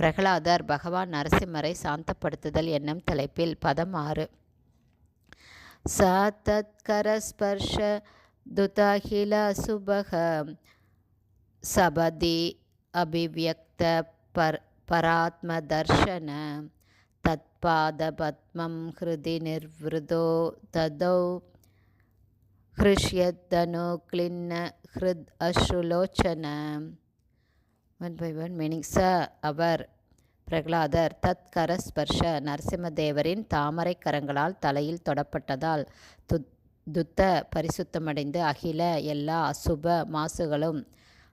பிரகலாதர் பகவான் நரசிம்மரை சாந்தப்படுத்துதல் என்னும் தலைப்பில் பதம் ஆறு. ச துதாகில சுபக சபதி அபிவியக்த பர் பராத்மதர்ஷன தத்பாதபத்மம் ஹிருதி நிர்வதோ ததௌ ஹிருஷ்யத்தனு கிளின்ன ஹிருத் அஸ்ருலோச்சன ஒன் பை ஒன் மீனிங் ச அவர் பிரகலாதர் தத்கர ஸ்பர்ஷ நரசிம்மதேவரின் தாமரை கரங்களால் தலையில் தொடப்பட்டதால் து துத்த பரிசுத்தமடைந்து அகில எல்லா அசுப மாசுகளும்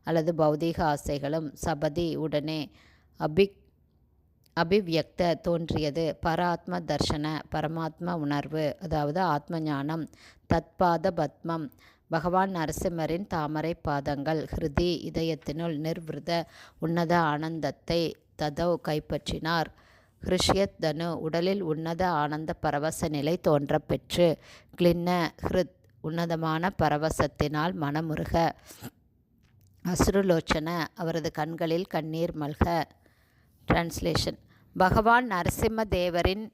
அல்லது பௌதீக ஆசைகளும் சபதி உடனே அபிக் அபிவியக்த தோன்றியது பராத்ம தர்ஷன பரமாத்ம உணர்வு அதாவது ஆத்ம ஞானம் தத்பாத பத்மம் பகவான் நரசிம்மரின் தாமரை பாதங்கள் ஹிருதி இதயத்தினுள் நிர்விருத உன்னத ஆனந்தத்தை ததவ் கைப்பற்றினார். ஹிருஷ்யத் தனு உடலில் உன்னத ஆனந்த பரவச நிலை தோன்ற பெற்று கிளின்ன ஹிருத் உன்னதமான பரவசத்தினால் மனமுருக. அசுருலோச்சன அவரது கண்களில் கண்ணீர் மல்க. டிரான்ஸ்லேஷன் பகவான் நரசிம்ம தேவரின்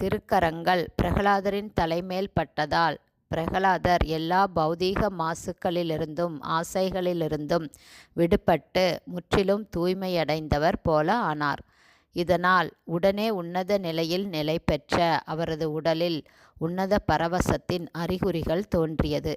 திருக்கரங்கள் பிரகலாதரின் தலைமேல் பட்டதால் பிரகலாதர் எல்லா பௌதீக மாசுக்களிலிருந்தும் ஆசைகளிலிருந்தும் விடுபட்டு முற்றிலும் தூய்மையடைந்தவர் போல ஆனார். இதனால் உடனே உன்னத நிலையில் நிலை பெற்ற அவரது உடலில் உன்னத பரவசத்தின் அறிகுறிகள் தோன்றியது.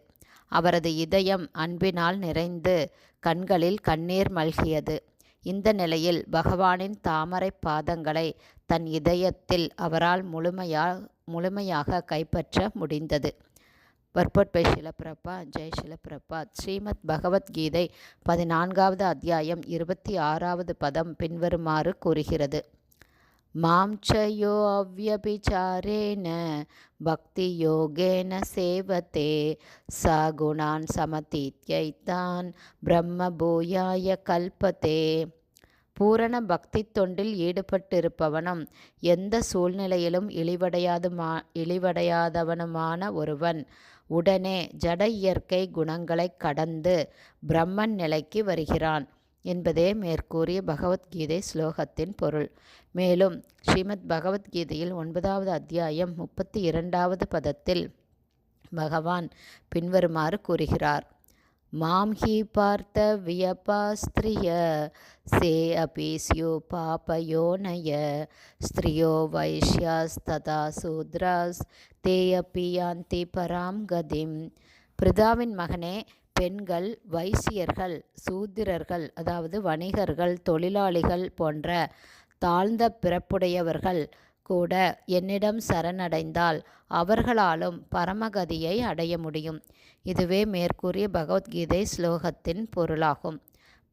அவரது இதயம் அன்பினால் நிறைந்து கண்களில் கண்ணீர் மல்கியது. இந்த நிலையில் பகவானின் தாமரை பாதங்களை தன் இதயத்தில் அவரால் முழுமையா முழுமையாக கைப்பற்ற முடிந்தது. பர்பட் பை ஷிலப்பிரபா ஜெய் ஷிலப்பிரபாத் ஸ்ரீமத் பகவத்கீதை பதினான்காவது அத்தியாயம் இருபத்தி ஆறாவது பதம் பின்வருமாறு கூறுகிறது. மாம் சயோ பக்தி யோகேன சேவத்தே ச குணான் சமதீத்யைத்தான் பிரம்ம பூயாய கல்பத்தே பூரண பக்தி தொண்டில் ஈடுபட்டிருப்பவனும் எந்த சூழ்நிலையிலும் இழிவடையாதுமா இழிவடையாதவனுமான ஒருவன். உடனே ஜட இயற்கை குணங்களை கடந்து பிரம்மன் நிலைக்கு வருகிறான் என்பதே மேற்கூறிய பகவத்கீதை ஸ்லோகத்தின் பொருள். மேலும் ஸ்ரீமத் பகவத்கீதையில் ஒன்பதாவது அத்தியாயம் முப்பத்தி இரண்டாவது பதத்தில் பகவான் பின்வருமாறு கூறுகிறார். மாம் ஹி பார்த்த வியபாஸ்திரிய சே அபி ஸ்யோ பாபயோனய ஸ்திரியோ வைஷ்யாஸ்ததா சூத்ராஸ் தே அப்பி யாந்தி பராம் கதிம். பிரிதாவின் மகனே பெண்கள் வைசியர்கள் சூத்திரர்கள் அதாவது வணிகர்கள் தொழிலாளிகள் போன்ற தாழ்ந்த பிறப்புடையவர்கள் கூட என்னிடம் சரணடைந்தால் அவர்களாலும் பரமகதியை அடைய முடியும். இதுவே மேற்கூறிய பகவத்கீதை ஸ்லோகத்தின் பொருளாகும்.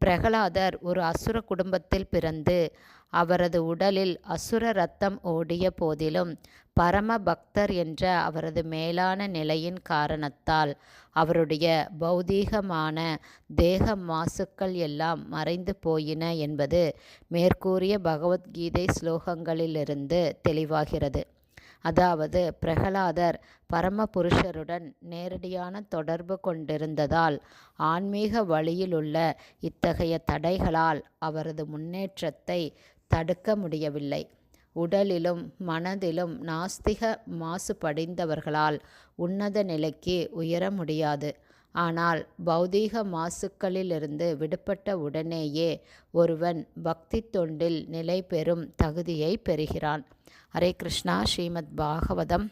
பிரகலாதர் ஒரு அசுர குடும்பத்தில் பிறந்து அவரது உடலில் அசுர ரத்தம் ஓடிய போதிலும் பரம பக்தர் என்ற அவரது மேலான நிலையின் காரணத்தால் அவருடைய பௌதீகமான தேக மாசுக்கள் எல்லாம் மறைந்து போயின என்பது மேற்கூறிய பகவத்கீதை ஸ்லோகங்களிலிருந்து தெளிவாகிறது. அதாவது பிரகலாதர் பரமபுருஷருடன் நேரடியான தொடர்பு கொண்டிருந்ததால் ஆன்மீக வழியிலுள்ள இத்தகைய தடைகளால் அவரது முன்னேற்றத்தை தடுக்க முடியவில்லை. உடலிலும் மனதிலும் நாஸ்திக மாசுபடிந்தவர்களால் உன்னத நிலைக்கு உயர முடியாது. ஆனால் பௌதீக மாசுக்களிலிருந்து விடுபட்ட உடனேயே ஒருவன் பக்தி தொண்டில் நிலை பெறும் தகுதியை பெறுகிறான். ஹரே கிருஷ்ணா ஸ்ரீமத் பாகவதம்.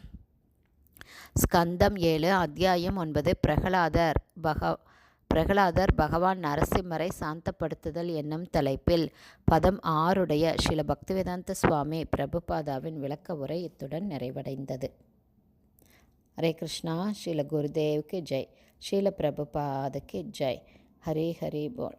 ஸ்கந்தம் ஏழு அத்தியாயம் ஒன்பது பிரகலாதர் பக பிரகலாதர் பகவான் நரசிம்மரை சாந்தப்படுத்துதல் என்னும் தலைப்பில் பதம் ஆறுடைய ஸ்ரீல பக்திவேதாந்த சுவாமி பிரபுபாதாவின் விளக்க உரை இத்துடன் நிறைவடைந்தது. ஹரே கிருஷ்ணா ஸ்ரீல குருதேவ்க்கு ஜெய். ஸ்ரீல பிரபுபாதுக்கு ஜெய். ஹரி ஹரி போல்.